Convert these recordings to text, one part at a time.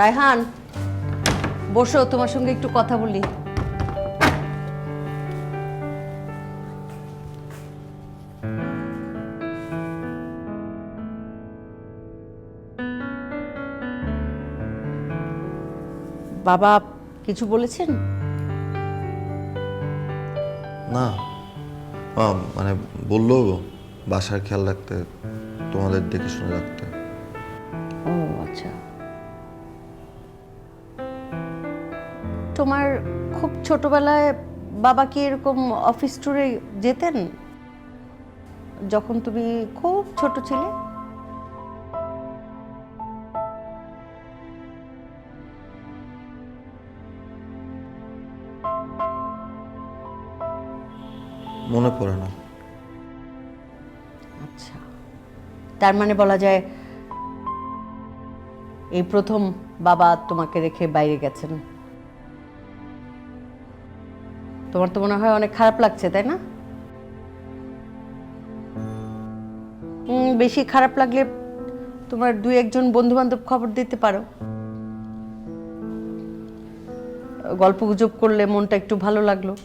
রায়হান বসো তোমার সঙ্গে একটু কথা বলি। বাবা কিছু বলেছেন? না। মানে বলল বাসার খেয়াল রাখতে তোমাদের দেখে শুনে রাখতে। ও আচ্ছা। তোমার খুব ছোটবেলায় বাবা কি এরকম অফিস ট্যুরে যেতেন? যখন তুমি খুব ছোট ছিলে? মনে পড়ে না। আচ্ছা। তার মানে বলা যায় এই প্রথম বাবা তোমাকে রেখে বাইরে গেছেন। তোমার তো মনে হয় অনেক খারাপ লাগছে, তাই না? বেশি খারাপ লাগলে তোমার দুই একজন বন্ধু বান্ধব খবর দিতে পারো। গল্প গুজব করলে মনটা একটু ভালো লাগল।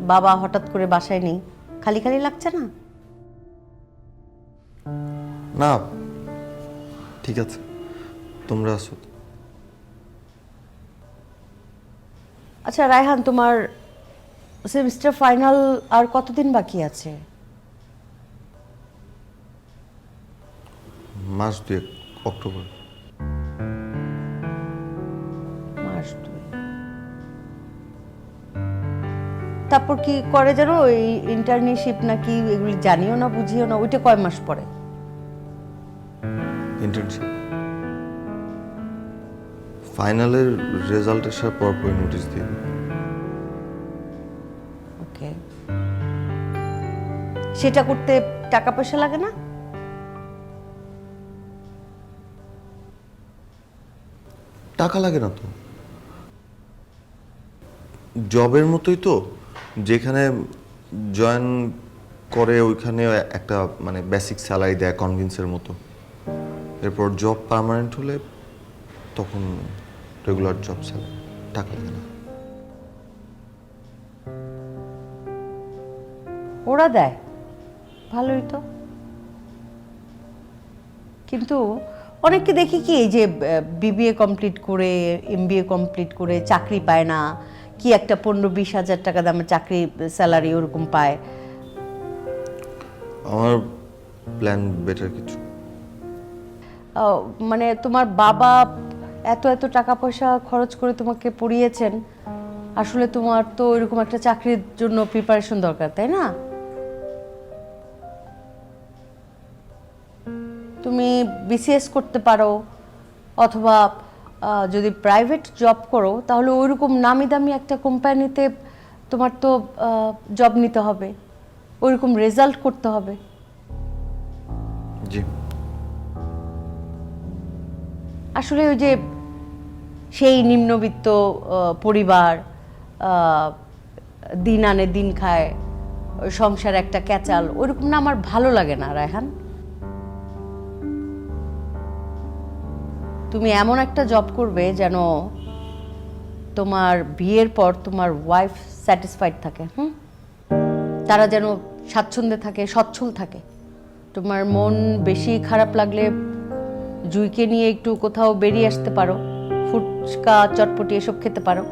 বাবা হঠাৎ করে বাসায় নেই। খালি খালি লাগছে না? না, ঠিক আছে। তোমরা আসো। আচ্ছা রায়হান তোমার সেমিস্টার ফাইনাল আর কতদিন বাকি আছে? মাস দুয়েক অক্টোবর। মাস দুই তারপর কি করে জানো এই ইন্টার্নশিপ নাকি এগুলি জানিও না বুঝিও না ওইটা কয় মাস পরে? ইন্টার্নশিপ ফাইনালের রেজাল্ট আসার পরপরই নোটিশ দিয়ে। ওকে। সেটা করতে টাকা পয়সা লাগে না? টাকা লাগে না তো। জবের মতোই তো যেখানে জয়েন করে ওইখানে একটা মানে বেসিক স্যালারি দেয় কনভিন্সের মতো। এরপর জব পার্মানেন্ট হলে তখন রেগুলার জব স্যালারি টাকা লাগে না ওরা দেয়। ভালোই তো। কিন্তু অনেককে দেখি কি এই যে বিবিএ কমপ্লিট করে এমবিএ কমপ্লিট করে চাকরি পায় না। কি একটা পনেরো বিশ হাজার টাকা দামের চাকরি স্যালারি ওরকম পায়। আমার প্ল্যান বেটার কিছু। মানে তোমার বাবা এত এত টাকা পয়সা খরচ করে তোমাকে পড়িয়েছেন, আসলে তোমার তো এরকম একটা চাকরির জন্য প্রিপারেশন দরকার, তাই না? তুমি বিসিএস করতে পারো, অথবা যদি প্রাইভেট জব করো, তাহলে ওইরকম নামি দামি একটা কোম্পানিতে তোমার তো জব নিতে হবে, ওইরকম রেজাল্ট করতে হবে। জি। আসলে ওই যে সেই নিম্নবিত্ত পরিবার দিন আনে দিন খায়, সংসার একটা ক্যাচাল ওরকম না আমার ভালো লাগে না, রায়হান। তুমি এমন একটা জব করবে যেন তোমার বিয়ের পর তোমার ওয়াইফ স্যাটিসফাইড থাকে, হুম? তারা যেন স্বাচ্ছন্দ্যে থাকে, সচ্ছল থাকে। তোমার মন বেশি খারাপ লাগলে জুইকে নিয়ে একটু কোথাও বেরিয়ে আসতে পারো। ফুচকা চটপটি এসব খেতে পারো।